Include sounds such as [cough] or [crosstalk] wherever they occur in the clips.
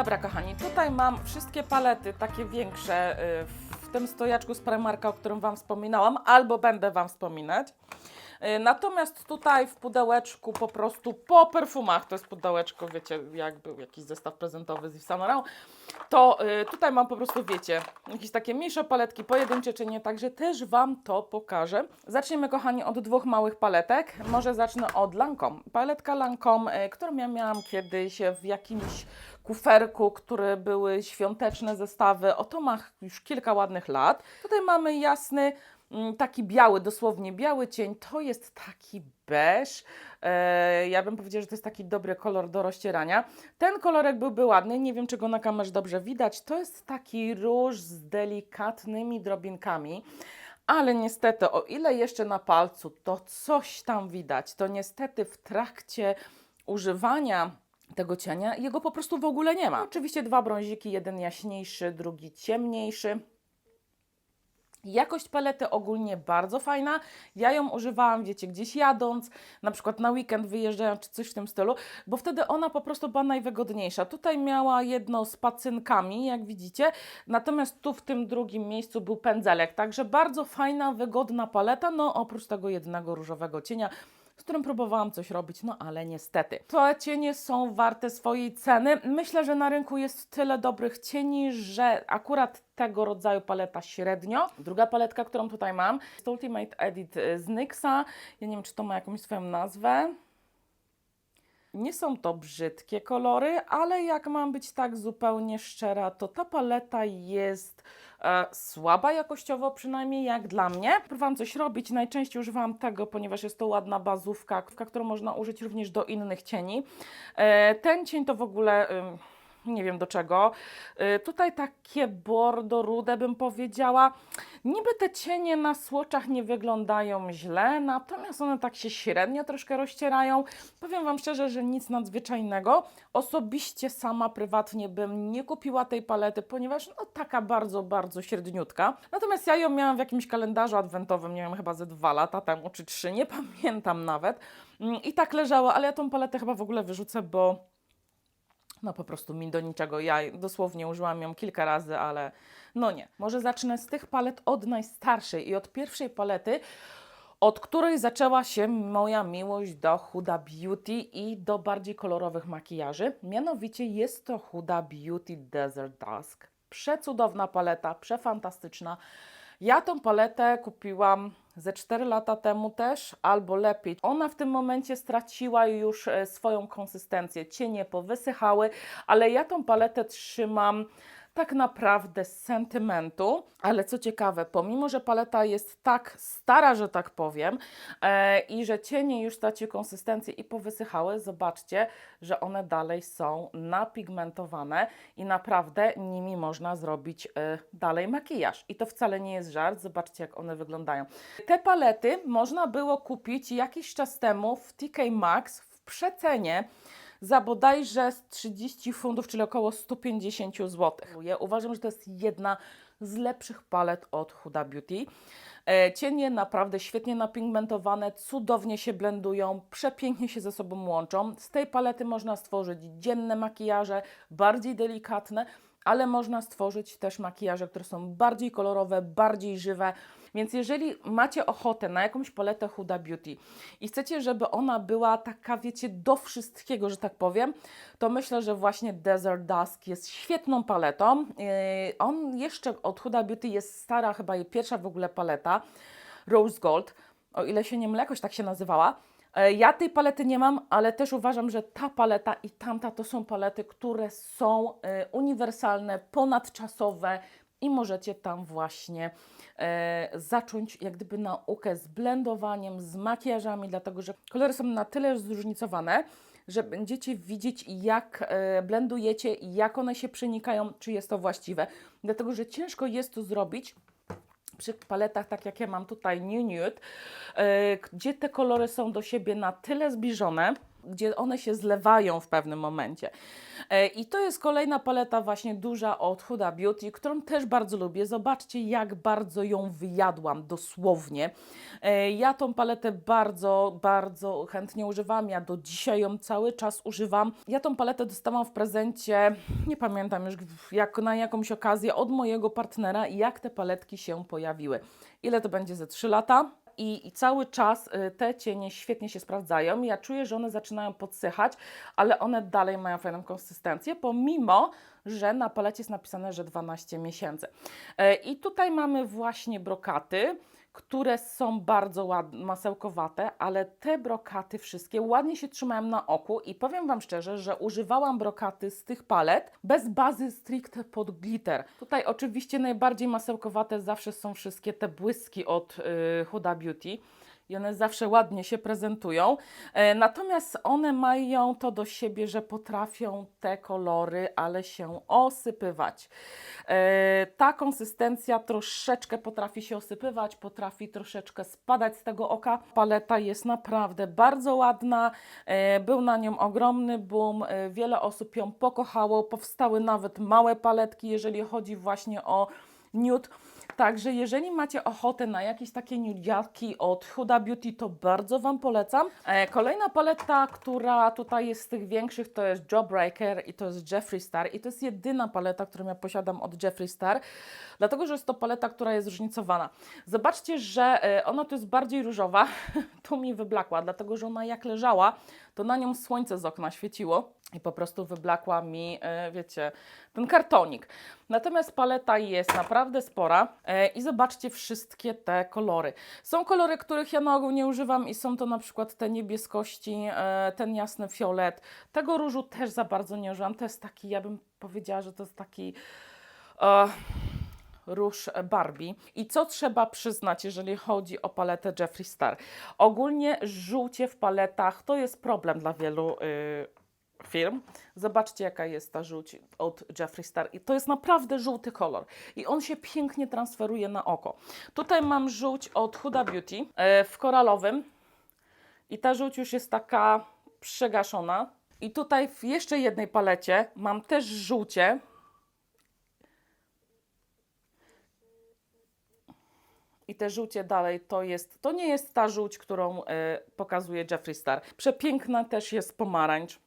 Dobra, kochani, tutaj mam wszystkie palety, takie większe, y, w tym stojaczku z Primarka, o którym Wam wspominałam, albo będę Wam wspominać. Y, Natomiast tutaj w pudełeczku po prostu po perfumach, to jest pudełeczko, wiecie, jak był jakiś zestaw prezentowy z Yves Saint Laurent, to y, tutaj mam po prostu, wiecie, jakieś takie mniejsze paletki, pojedyncze czy nie, także też Wam to pokażę. Zaczniemy, kochani, od dwóch małych paletek. Może zacznę od Lancome. Paletka Lancome, którą ja miałam kiedyś w jakimś kuferku, które były świąteczne zestawy. Oto ma już kilka ładnych lat. Tutaj mamy jasny, mm, taki biały, dosłownie biały cień. To jest taki beż. E, ja bym powiedziała, że to jest taki dobry kolor do rozcierania. Ten kolorek byłby ładny, nie wiem czy go na kamerze dobrze widać. To jest taki róż z delikatnymi drobinkami. Ale niestety, o ile jeszcze na palcu to coś tam widać, to niestety w trakcie używania tego cienia jego po prostu w ogóle nie ma. Oczywiście dwa brąziki, jeden jaśniejszy, drugi ciemniejszy. Jakość palety ogólnie bardzo fajna. Ja ją używałam, wiecie, gdzieś jadąc, na przykład na weekend wyjeżdżając, czy coś w tym stylu, bo wtedy ona po prostu była najwygodniejsza. Tutaj miała jedno z pacynkami, jak widzicie, natomiast tu w tym drugim miejscu był pędzelek, także bardzo fajna, wygodna paleta, no oprócz tego jednego różowego cienia, z którym próbowałam coś robić, no ale niestety. Te cienie są warte swojej ceny. Myślę, że na rynku jest tyle dobrych cieni, że akurat tego rodzaju paleta średnio. Druga paletka, którą tutaj mam, jest Ultimate Edit z NYXa. Ja nie wiem, czy to ma jakąś swoją nazwę. Nie są to brzydkie kolory, ale jak mam być tak zupełnie szczera, to ta paleta jest e, słaba jakościowo, przynajmniej jak dla mnie. Próbowałam coś robić, najczęściej używałam tego, ponieważ jest to ładna bazówka, którą można użyć również do innych cieni. E, ten cień to w ogóle... ym, nie wiem do czego. Y, Tutaj takie bordo rude bym powiedziała. Niby te cienie na słoczach nie wyglądają źle, natomiast one tak się średnio troszkę rozcierają. Powiem Wam szczerze, że nic nadzwyczajnego. Osobiście sama prywatnie bym nie kupiła tej palety, ponieważ no taka bardzo, bardzo średniutka. Natomiast ja ją miałam w jakimś kalendarzu adwentowym, nie wiem, chyba ze dwa lata temu czy trzy, nie pamiętam nawet. Mm, I tak leżała, ale ja tą paletę chyba w ogóle wyrzucę, bo no po prostu mi do niczego. Ja dosłownie użyłam ją kilka razy, ale no nie. Może zacznę z tych palet od najstarszej i od pierwszej palety, od której zaczęła się moja miłość do Huda Beauty i do bardziej kolorowych makijaży. Mianowicie jest to Huda Beauty Desert Dusk. Przecudowna paleta, przefantastyczna. Ja tą paletę kupiłam ze 4 lata temu też, albo lepiej. Ona w tym momencie straciła już e, swoją konsystencję. Cienie powysychały, ale ja tą paletę trzymam tak naprawdę z sentymentu, ale co ciekawe, pomimo, że paleta jest tak stara, że tak powiem, e, i że cienie już straciły konsystencję i powysychały, zobaczcie, że one dalej są napigmentowane i naprawdę nimi można zrobić e, dalej makijaż. I to wcale nie jest żart, zobaczcie jak one wyglądają. Te palety można było kupić jakiś czas temu w TK Maxx w przecenie za bodajże z 30 funtów, czyli około 150 zł. Ja uważam, że to jest jedna z lepszych palet od Huda Beauty. E, Cienie naprawdę świetnie napigmentowane, cudownie się blendują, przepięknie się ze sobą łączą. Z tej palety można stworzyć dzienne makijaże, bardziej delikatne, ale można stworzyć też makijaże, które są bardziej kolorowe, bardziej żywe. Więc jeżeli macie ochotę na jakąś paletę Huda Beauty i chcecie, żeby ona była taka, wiecie, do wszystkiego, że tak powiem, to myślę, że właśnie Desert Dusk jest świetną paletą. Yy, on jeszcze od Huda Beauty jest stara, chyba jej pierwsza w ogóle paleta, Rose Gold, o ile się nie mylę, jakoś tak się nazywała. E, Ja tej palety nie mam, ale też uważam, że ta paleta i tamta to są palety, które są e, uniwersalne, ponadczasowe i możecie tam właśnie e, zacząć jak gdyby naukę z blendowaniem, z makijażami, dlatego że kolory są na tyle zróżnicowane, że będziecie widzieć jak e, blendujecie jak one się przenikają, czy jest to właściwe. Dlatego, że ciężko jest to zrobić przy paletach, tak jak ja mam tutaj New Nude, e, gdzie te kolory są do siebie na tyle zbliżone, gdzie one się zlewają w pewnym momencie. E, I to jest kolejna paleta właśnie duża od Huda Beauty, którą też bardzo lubię. Zobaczcie, jak bardzo ją wyjadłam, dosłownie. E, Ja tą paletę bardzo, bardzo chętnie używam. Ja do dzisiaj ją cały czas używam. Ja tą paletę dostałam w prezencie, nie pamiętam już jak na jakąś okazję, od mojego partnera i jak te paletki się pojawiły. Ile to będzie ze 3 lata? I, I cały czas y, te cienie świetnie się sprawdzają. Ja czuję, że one zaczynają podsychać, ale one dalej mają fajną konsystencję, pomimo, że na palecie jest napisane, że 12 miesięcy. E, I tutaj mamy właśnie brokaty, które są bardzo ładne, masełkowate, ale te brokaty wszystkie ładnie się trzymają na oku i powiem Wam szczerze, że używałam brokaty z tych palet bez bazy stricte pod glitter. Tutaj oczywiście najbardziej masełkowate zawsze są wszystkie te błyski od y, Huda Beauty i one zawsze ładnie się prezentują. E, natomiast one mają to do siebie, że potrafią te kolory, ale się osypywać. E, ta konsystencja troszeczkę potrafi się osypywać, potrafi troszeczkę spadać z tego oka. Paleta jest naprawdę bardzo ładna. E, był na nią ogromny boom. Wiele osób ją pokochało. Powstały nawet małe paletki, jeżeli chodzi właśnie o nude. Także jeżeli macie ochotę na jakieś takie nudiaki od Huda Beauty, to bardzo Wam polecam. E, kolejna paleta, która tutaj jest z tych większych, to jest Jawbreaker i to jest Jeffree Star. I to jest jedyna paleta, którą ja posiadam od Jeffree Star, dlatego że jest to paleta, która jest zróżnicowana. Zobaczcie, że e, ona tu jest bardziej różowa, [laughs] tu mi wyblakła, dlatego że ona jak leżała, to na nią słońce z okna świeciło i po prostu wyblakła mi, e, wiecie, ten kartonik. Natomiast paleta jest naprawdę spora e, i zobaczcie wszystkie te kolory. Są kolory, których ja na ogół nie używam i są to na przykład te niebieskości, e, ten jasny fiolet. Tego różu też za bardzo nie używam. To jest taki, ja bym powiedziała, że to jest taki... E, róż Barbie. I co trzeba przyznać, jeżeli chodzi o paletę Jeffree Star? Ogólnie żółcie w paletach to jest problem dla wielu y, firm. Zobaczcie, jaka jest ta żółć od Jeffree Star. I to jest naprawdę żółty kolor. I on się pięknie transferuje na oko. Tutaj mam żółć od Huda Beauty y, w koralowym. I ta żółć już jest taka przegaszona. I tutaj w jeszcze jednej palecie mam też żółcie, I te żółcie dalej to jest, to nie jest ta żółć, którą e, pokazuje Jeffree Star. Przepiękna też jest pomarańcz.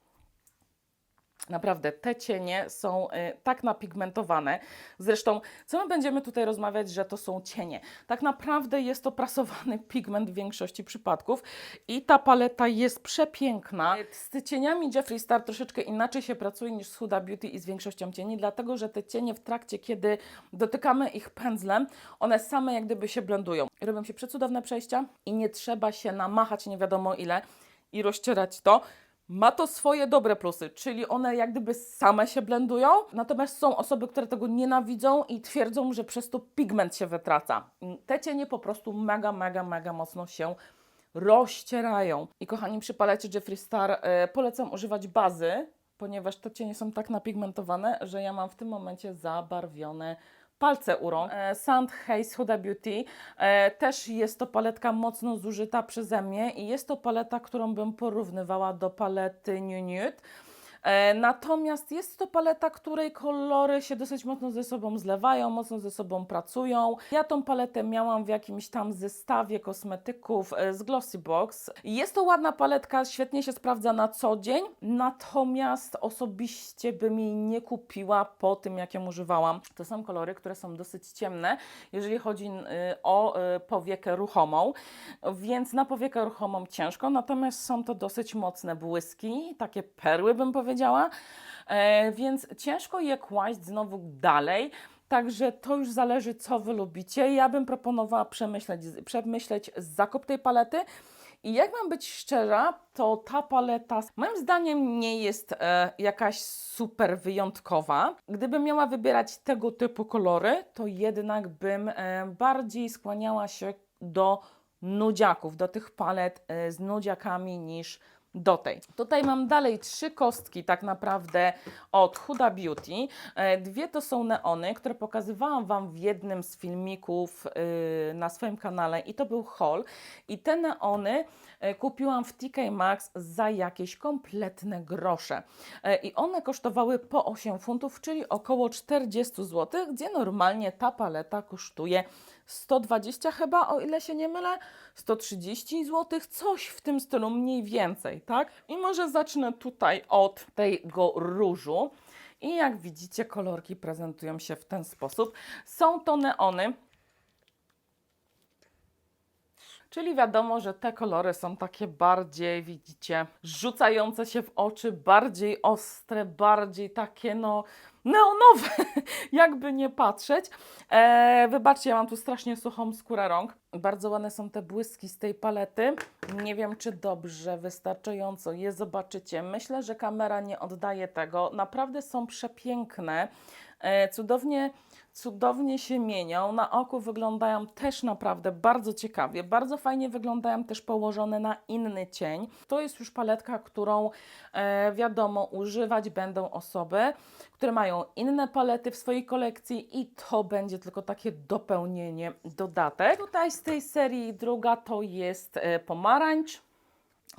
Naprawdę, te cienie są y, tak napigmentowane. Zresztą, co my będziemy tutaj rozmawiać, że to są cienie. Tak naprawdę jest to prasowany [laughs] pigment w większości przypadków i ta paleta jest przepiękna. Z cieniami Jeffree Star troszeczkę inaczej się pracuje niż z Huda Beauty i z większością cieni, dlatego że te cienie w trakcie, kiedy dotykamy ich pędzlem, one same jak gdyby się blendują. Robią się przecudowne przejścia i nie trzeba się namachać nie wiadomo ile i rozcierać to. Ma to swoje dobre plusy, czyli one jak gdyby same się blendują, natomiast są osoby, które tego nienawidzą i twierdzą, że przez to pigment się wytraca. Te cienie po prostu mega, mega, mega mocno się rozcierają. I kochani, przy palecie Jeffree Star e, polecam używać bazy, ponieważ te cienie są tak napigmentowane, że ja mam w tym momencie zabarwione palce u rąk. E, Sand Haze Huda Beauty. E, też jest to paletka mocno zużyta przeze mnie i jest to paleta, którą bym porównywała do palety New Nude. E, Natomiast jest to paleta, której kolory się dosyć mocno ze sobą zlewają, mocno ze sobą pracują. Ja tą paletę miałam w jakimś tam zestawie kosmetyków e, z Glossybox. Jest to ładna paletka, świetnie się sprawdza na co dzień, natomiast osobiście bym jej nie kupiła po tym, jak ją używałam. To są kolory, które są dosyć ciemne, jeżeli chodzi y, o y, powiekę ruchomą, więc na powiekę ruchomą ciężko, natomiast są to dosyć mocne błyski, takie perły bym powiedziała, e, więc ciężko je kłaść znowu dalej. Także to już zależy, co Wy lubicie. Ja bym proponowała przemyśleć, przemyśleć zakup tej palety. I jak mam być szczera, to ta paleta moim zdaniem nie jest e, jakaś super wyjątkowa. Gdybym miała wybierać tego typu kolory, to jednak bym e, bardziej skłaniała się do nudziaków, do tych palet e, z nudziakami niż do tej. Tutaj mam dalej trzy kostki tak naprawdę od Huda Beauty. E, Dwie to są neony, które pokazywałam Wam w jednym z filmików yy, na swoim kanale i to był haul. I te neony e, kupiłam w TK Maxx za jakieś kompletne grosze. E, I one kosztowały po 8 funtów, czyli około 40 zł, gdzie normalnie ta paleta kosztuje 120 chyba, o ile się nie mylę, 130 zł, coś w tym stylu, mniej więcej, tak? I może zacznę tutaj od tego różu. I jak widzicie, kolorki prezentują się w ten sposób. Są to neony, Czyli wiadomo, że te kolory są takie bardziej, widzicie, rzucające się w oczy, bardziej ostre, bardziej takie no neonowe, [laughs] jakby nie patrzeć. E, wybaczcie, ja mam tu strasznie suchą skórę rąk. Bardzo ładne są te błyski z tej palety. Nie wiem, czy dobrze, wystarczająco je zobaczycie. Myślę, że kamera nie oddaje tego. Naprawdę są przepiękne. E, cudownie, cudownie się mienią. Na oku wyglądają też naprawdę bardzo ciekawie. Bardzo fajnie wyglądają też położone na inny cień. To jest już paletka, którą e, wiadomo używać będą osoby, które mają inne palety w swojej kolekcji i to będzie tylko takie dopełnienie, dodatek. Tutaj z tej serii druga to jest e, pomarańcz.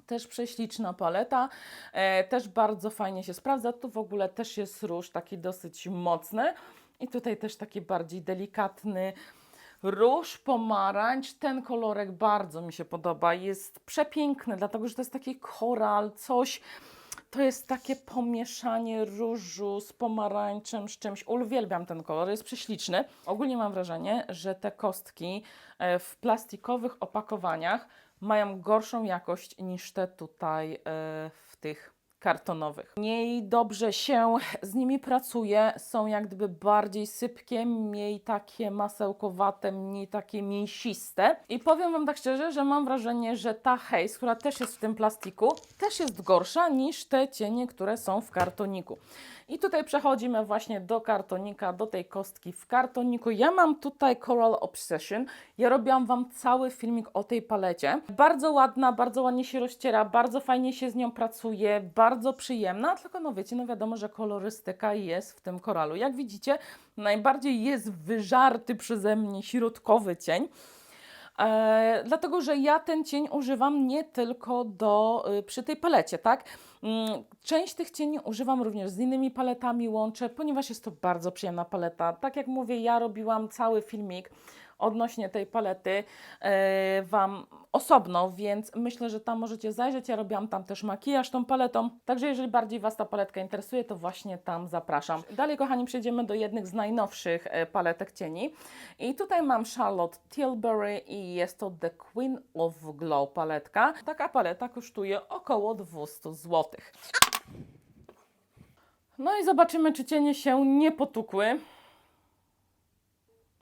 Też prześliczna paleta, e, też bardzo fajnie się sprawdza. Tu w ogóle też jest róż taki dosyć mocny i tutaj też taki bardziej delikatny róż, pomarańcz. Ten kolorek bardzo mi się podoba, jest przepiękny, dlatego że to jest taki koral, coś. To jest takie pomieszanie różu z pomarańczem, z czymś. Uwielbiam ten kolor, jest prześliczny. Ogólnie mam wrażenie, że te kostki e, w plastikowych opakowaniach mają gorszą jakość niż te tutaj e, w tych kartonowych. Mniej dobrze się z nimi pracuje, są jak gdyby bardziej sypkie, mniej takie masełkowate, mniej takie mięsiste. I powiem Wam tak szczerze, że mam wrażenie, że ta Haze, która też jest w tym plastiku, też jest gorsza niż te cienie, które są w kartoniku. I tutaj przechodzimy właśnie do kartonika, do tej kostki w kartoniku. Ja mam tutaj Coral Obsession. Ja robiłam Wam cały filmik o tej palecie. Bardzo ładna, bardzo ładnie się rozciera, bardzo fajnie się z nią pracuje, bardzo przyjemna, tylko no wiecie, no wiadomo, że kolorystyka jest w tym koralu. Jak widzicie, najbardziej jest wyżarty przeze mnie środkowy cień. E, dlatego, że ja ten cień używam nie tylko do, y, przy tej palecie, tak? Mm, Część tych cieni używam również z innymi paletami, łączę, ponieważ jest to bardzo przyjemna paleta. Tak jak mówię, ja robiłam cały filmik odnośnie tej palety e, Wam osobno, więc myślę, że tam możecie zajrzeć. Ja robiłam tam też makijaż tą paletą, także jeżeli bardziej Was ta paletka interesuje, to właśnie tam zapraszam. Dalej, kochani, przejdziemy do jednych z najnowszych e, paletek cieni. I tutaj mam Charlotte Tilbury i jest to The Queen of Glow paletka. Taka paleta kosztuje około 200 zł. No i zobaczymy, czy cienie się nie potukły.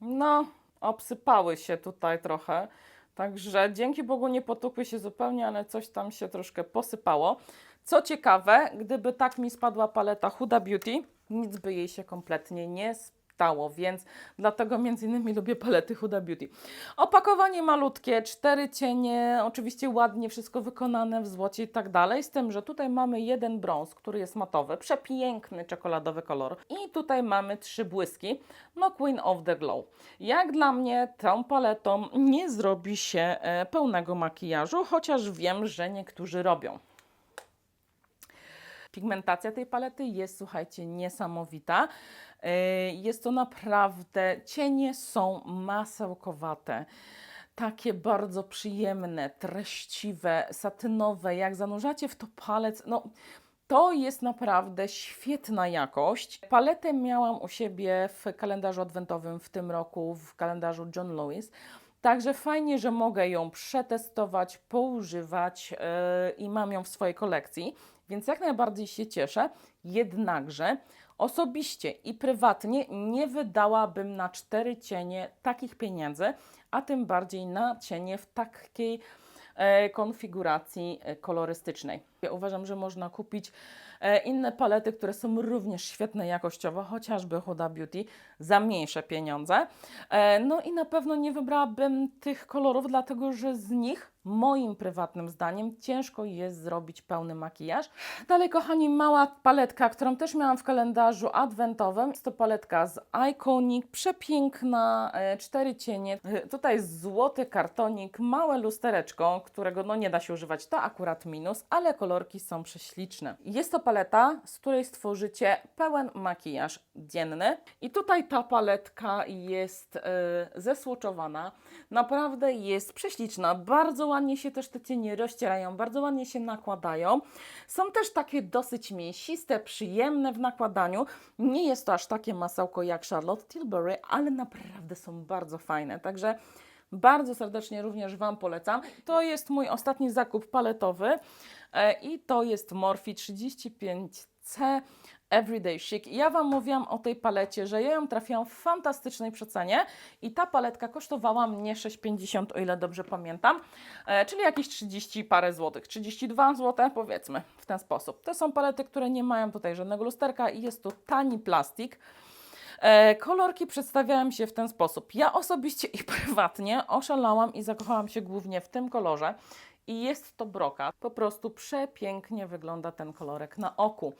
No, obsypały się tutaj trochę. Także dzięki Bogu nie potukły się zupełnie, ale coś tam się troszkę posypało. Co ciekawe, gdyby tak mi spadła paleta Huda Beauty, nic by jej się kompletnie nie stało, więc dlatego między innymi lubię palety Huda Beauty. Opakowanie malutkie, cztery cienie, oczywiście ładnie wszystko wykonane w złocie i tak dalej, z tym, że tutaj mamy jeden brąz, który jest matowy, przepiękny czekoladowy kolor i tutaj mamy trzy błyski, no Queen of the Glow. Jak dla mnie tą paletą nie zrobi się e, pełnego makijażu, chociaż wiem, że niektórzy robią. Pigmentacja tej palety jest, słuchajcie, niesamowita. Yy, Jest to naprawdę, cienie są masełkowate. Takie bardzo przyjemne, treściwe, satynowe. Jak zanurzacie w to palec, no to jest naprawdę świetna jakość. Paletę miałam u siebie w kalendarzu adwentowym w tym roku, w kalendarzu John Lewis. Także fajnie, że mogę ją przetestować, poużywać yy, i mam ją w swojej kolekcji, więc jak najbardziej się cieszę. Jednakże osobiście i prywatnie nie wydałabym na cztery cienie takich pieniędzy, a tym bardziej na cienie w takiej e, konfiguracji e, kolorystycznej. Ja uważam, że można kupić Inne palety, które są również świetne jakościowo, chociażby Huda Beauty, za mniejsze pieniądze. E, No i na pewno nie wybrałabym tych kolorów, dlatego że z nich moim prywatnym zdaniem ciężko jest zrobić pełny makijaż. Dalej, kochani, mała paletka, którą też miałam w kalendarzu adwentowym. Jest to paletka z Iconic, przepiękna, e, cztery cienie. E, Tutaj jest złoty kartonik, małe lustereczko, którego no nie da się używać, to akurat minus, ale kolorki są prześliczne. Jest to paleta, z której stworzycie pełen makijaż dzienny. I tutaj ta paletka jest e, zesłoczowana. Naprawdę jest prześliczna. Bardzo ładnie się też te cienie rozcierają, bardzo ładnie się nakładają. Są też takie dosyć mięsiste, przyjemne w nakładaniu. Nie jest to aż takie masełko jak Charlotte Tilbury, ale naprawdę są bardzo fajne. Także bardzo serdecznie również Wam polecam. To jest mój ostatni zakup paletowy e, i to jest Morphe 35C Everyday Chic. Ja Wam mówiłam o tej palecie, że ja ją trafiłam w fantastycznej przecenie i ta paletka kosztowała mnie 6,50 o ile dobrze pamiętam, e, czyli jakieś 30 parę złotych, 32 zł powiedzmy w ten sposób. To są palety, które nie mają tutaj żadnego lusterka i jest to tani plastik. E, kolorki przedstawiają się w ten sposób. Ja osobiście i [laughs] prywatnie oszalałam i zakochałam się głównie w tym kolorze. I jest to brokat. Po prostu przepięknie wygląda ten kolorek na oku.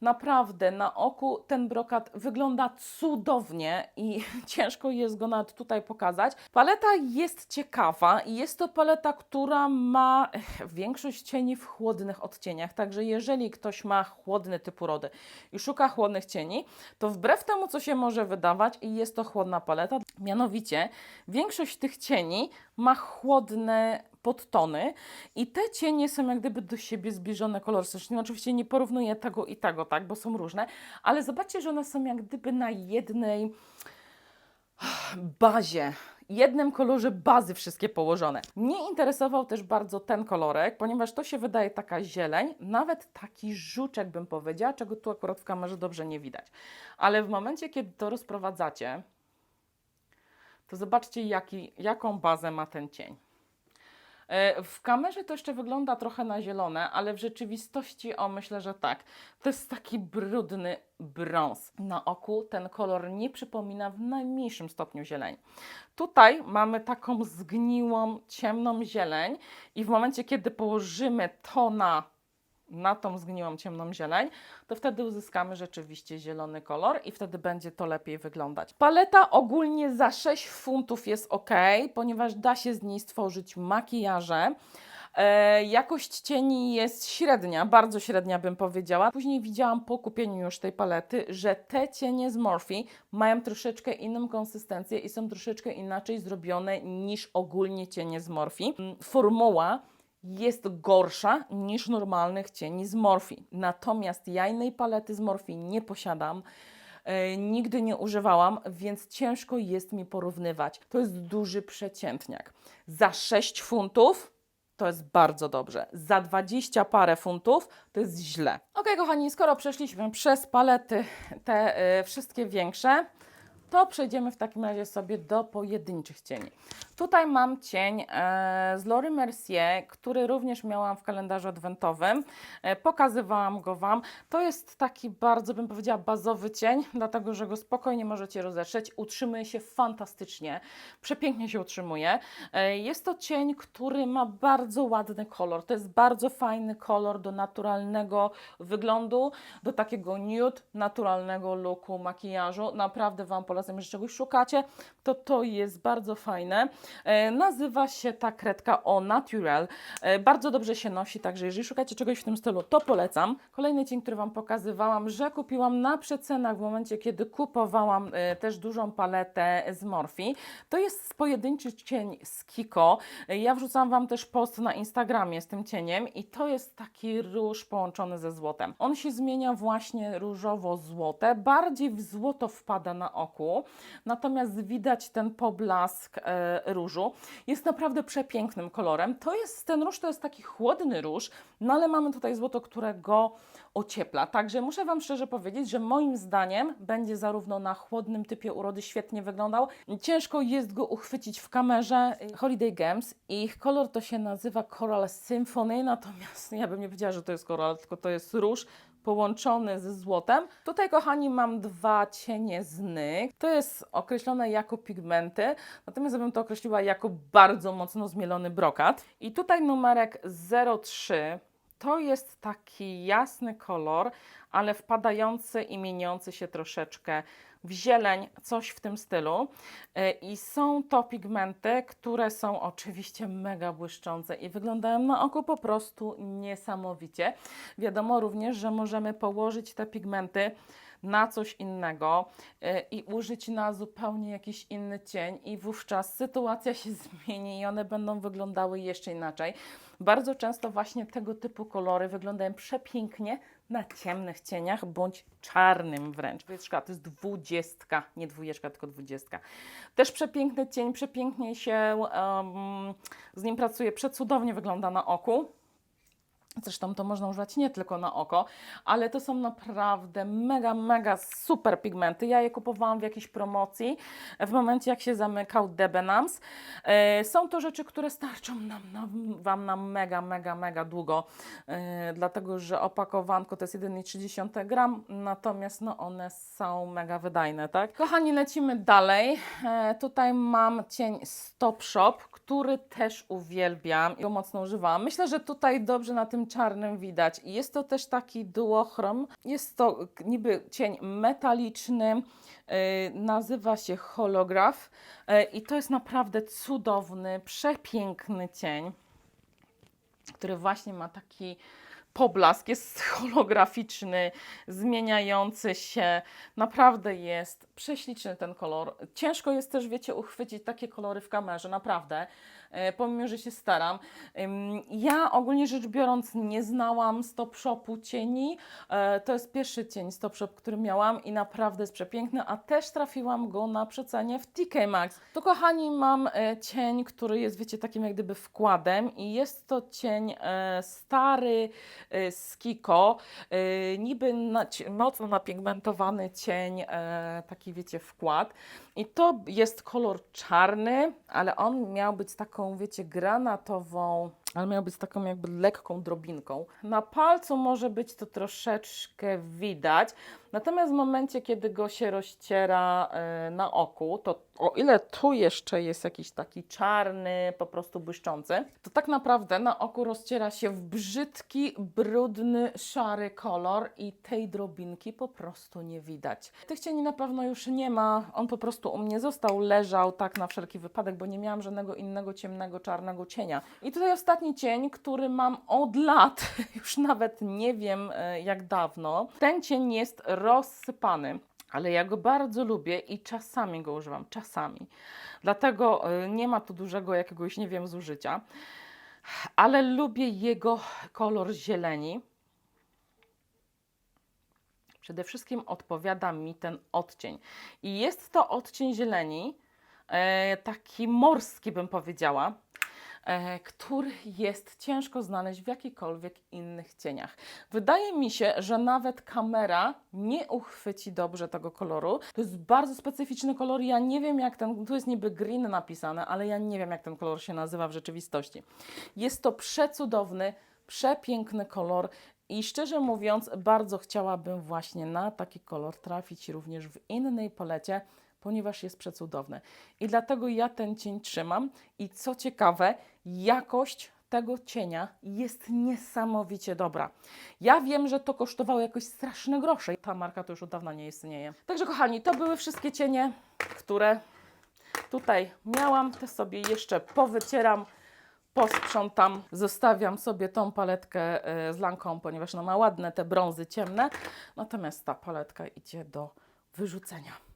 Naprawdę na oku ten brokat wygląda cudownie i [laughs] ciężko jest go nawet tutaj pokazać. Paleta jest ciekawa i jest to paleta, która ma [laughs] większość cieni w chłodnych odcieniach. Także jeżeli ktoś ma chłodny typ urody i szuka chłodnych cieni, to wbrew temu, co się może wydawać, jest to chłodna paleta. Mianowicie większość tych cieni ma chłodne podtony i te cienie są jak gdyby do siebie zbliżone kolorystycznie. Oczywiście nie porównuję tego i tego, tak, bo są różne, ale zobaczcie, że one są jak gdyby na jednej bazie, jednym kolorze bazy wszystkie położone. Mnie interesował też bardzo ten kolorek, ponieważ to się wydaje taka zieleń, nawet taki żuczek bym powiedziała, czego tu akurat w kamerze dobrze nie widać. Ale w momencie, kiedy to rozprowadzacie, to zobaczcie, jaki, jaką bazę ma ten cień. E, W kamerze to jeszcze wygląda trochę na zielone, ale w rzeczywistości, o myślę, że tak. To jest taki brudny brąz. Na oku ten kolor nie przypomina w najmniejszym stopniu zieleń. Tutaj mamy taką zgniłą, ciemną zieleń i w momencie, kiedy położymy to na na tą zgniłą ciemną zieleń, to wtedy uzyskamy rzeczywiście zielony kolor i wtedy będzie to lepiej wyglądać. Paleta ogólnie za 6 funtów jest ok, ponieważ da się z niej stworzyć makijaże. E, jakość cieni jest średnia, bardzo średnia bym powiedziała. Później widziałam po kupieniu już tej palety, że te cienie z Morphe mają troszeczkę inną konsystencję i są troszeczkę inaczej zrobione niż ogólnie cienie z Morphe. Mm, Formuła jest gorsza niż normalnych cieni z Morphe. Natomiast ja innej palety z Morphe nie posiadam. E, nigdy nie używałam, więc ciężko jest mi porównywać. To jest duży przeciętniak. Za 6 funtów to jest bardzo dobrze. Za 20 parę funtów to jest źle. Ok, kochani, skoro przeszliśmy przez palety te e, wszystkie większe, to przejdziemy w takim razie sobie do pojedynczych cieni. Tutaj mam cień e, z Lori Mercier, który również miałam w kalendarzu adwentowym. E, pokazywałam go Wam. To jest taki bardzo, bym powiedziała, bazowy cień, dlatego że go spokojnie możecie rozetrzeć. Utrzymuje się fantastycznie, przepięknie się utrzymuje. E, jest to cień, który ma bardzo ładny kolor. To jest bardzo fajny kolor do naturalnego wyglądu, do takiego nude, naturalnego looku makijażu. Naprawdę Wam polecam, jeżeli czegoś szukacie, to to jest bardzo fajne. E, nazywa się ta kredka O Natural. E, bardzo dobrze się nosi, także jeżeli szukacie czegoś w tym stylu, to polecam. Kolejny cień, który Wam pokazywałam, że kupiłam na przecenach w momencie, kiedy kupowałam e, też dużą paletę z Morphe. To jest pojedynczy cień z Kiko. Ja wrzucam Wam też post na Instagramie z tym cieniem i to jest taki róż połączony ze złotem. On się zmienia właśnie różowo-złote, bardziej w złoto wpada na oku, natomiast widać ten poblask e, różu. Jest naprawdę przepięknym kolorem. To jest, ten róż to jest taki chłodny róż, no ale mamy tutaj złoto, które go ociepla. Także muszę Wam szczerze powiedzieć, że moim zdaniem będzie zarówno na chłodnym typie urody świetnie wyglądał. Ciężko jest go uchwycić w kamerze Holiday Games. Ich kolor to się nazywa Coral Symphony, natomiast ja bym nie powiedziała, że to jest koral, tylko to jest róż połączony ze złotem. Tutaj, kochani, mam dwa cienie zny. To jest określone jako pigmenty, natomiast ja bym to określiła jako bardzo mocno zmielony brokat. I tutaj numerek 03 to jest taki jasny kolor, ale wpadający i mieniący się troszeczkę w zieleń, coś w tym stylu. E, I są to pigmenty, które są oczywiście mega błyszczące i wyglądają na oko po prostu niesamowicie. Wiadomo również, że możemy położyć te pigmenty na coś innego e, i użyć na zupełnie jakiś inny cień, i wówczas sytuacja się [laughs] zmieni i one będą wyglądały jeszcze inaczej. Bardzo często właśnie tego typu kolory wyglądają przepięknie na ciemnych cieniach bądź czarnym wręcz. Wieczka to jest dwudziestka, nie dwójeczka, tylko dwudziestka. Też przepiękny cień, przepięknie się em, z nim pracuje, przecudownie wygląda na oku. Zresztą to można używać nie tylko na oko, ale to są naprawdę mega, mega super pigmenty. Ja je kupowałam w jakiejś promocji w momencie, jak się zamykał Debenhams. E, Są to rzeczy, które starczą nam, na, Wam na mega, mega, mega długo, e, dlatego że opakowanko to jest 1,3 gram, natomiast no, one są mega wydajne, tak? Kochani, lecimy dalej. E, Tutaj mam cień Stop Shop, który też uwielbiam i mocno używałam. Myślę, że tutaj dobrze na tym czarnym widać. Jest to też taki duochrom. Jest to niby cień metaliczny, yy, nazywa się holograf yy, i to jest naprawdę cudowny, przepiękny cień, który właśnie ma taki poblask, jest [laughs] holograficzny, zmieniający się. Naprawdę jest prześliczny ten kolor. Ciężko jest też, wiecie, uchwycić takie kolory w kamerze, naprawdę. E, Pomimo, że się staram. Ja ogólnie rzecz biorąc nie znałam Stop Shopu cieni. E, To jest pierwszy cień Stop Shop, który miałam i naprawdę jest przepiękny, a też trafiłam go na przecenie w TK Maxx. Tu kochani mam e, cień, który jest wiecie takim jak gdyby wkładem i jest to cień stary z Kiko, niby na, mocno napigmentowany cień, taki wiecie wkład. I to jest kolor czarny, ale on miał być taką, wiecie, granatową, ale miał być taką jakby lekką drobinką. Na palcu może być to troszeczkę widać, natomiast w momencie, kiedy go się rozciera e, na oku, to o ile tu jeszcze jest jakiś taki czarny, po prostu błyszczący, to tak naprawdę na oku rozciera się w brzydki, brudny, szary kolor i tej drobinki po prostu nie widać. Tych cieni na pewno już nie ma, on po prostu u mnie został, leżał tak na wszelki wypadek, bo nie miałam żadnego innego ciemnego, czarnego cienia. I tutaj ostatni cień, który mam od lat, [laughs] już nawet nie wiem e, jak dawno. Ten cień jest rozsypany. Ale ja go bardzo lubię i czasami go używam, czasami. Dlatego e, nie ma tu dużego jakiegoś, nie wiem, zużycia. Ale lubię jego kolor zieleni. Przede wszystkim odpowiada mi ten odcień. I jest to odcień zieleni, e, taki morski bym powiedziała, który jest ciężko znaleźć w jakichkolwiek innych cieniach. Wydaje mi się, że nawet kamera nie uchwyci dobrze tego koloru. To jest bardzo specyficzny kolor. Ja nie wiem, jak ten. Tu jest niby green napisane, ale ja nie wiem, jak ten kolor się nazywa w rzeczywistości. Jest to przecudowny, przepiękny kolor. I szczerze mówiąc, bardzo chciałabym właśnie na taki kolor trafić również w innej palecie, ponieważ jest przecudowny. I dlatego ja ten cień trzymam. I co ciekawe, jakość tego cienia jest niesamowicie dobra. Ja wiem, że to kosztowało jakoś straszne grosze. Ta marka to już od dawna nie istnieje. Także kochani, to były wszystkie cienie, które tutaj miałam. Te sobie jeszcze powycieram posprzątam, zostawiam sobie tą paletkę e, z lanką, ponieważ ona ma ładne te brązy ciemne, natomiast ta paletka idzie do wyrzucenia.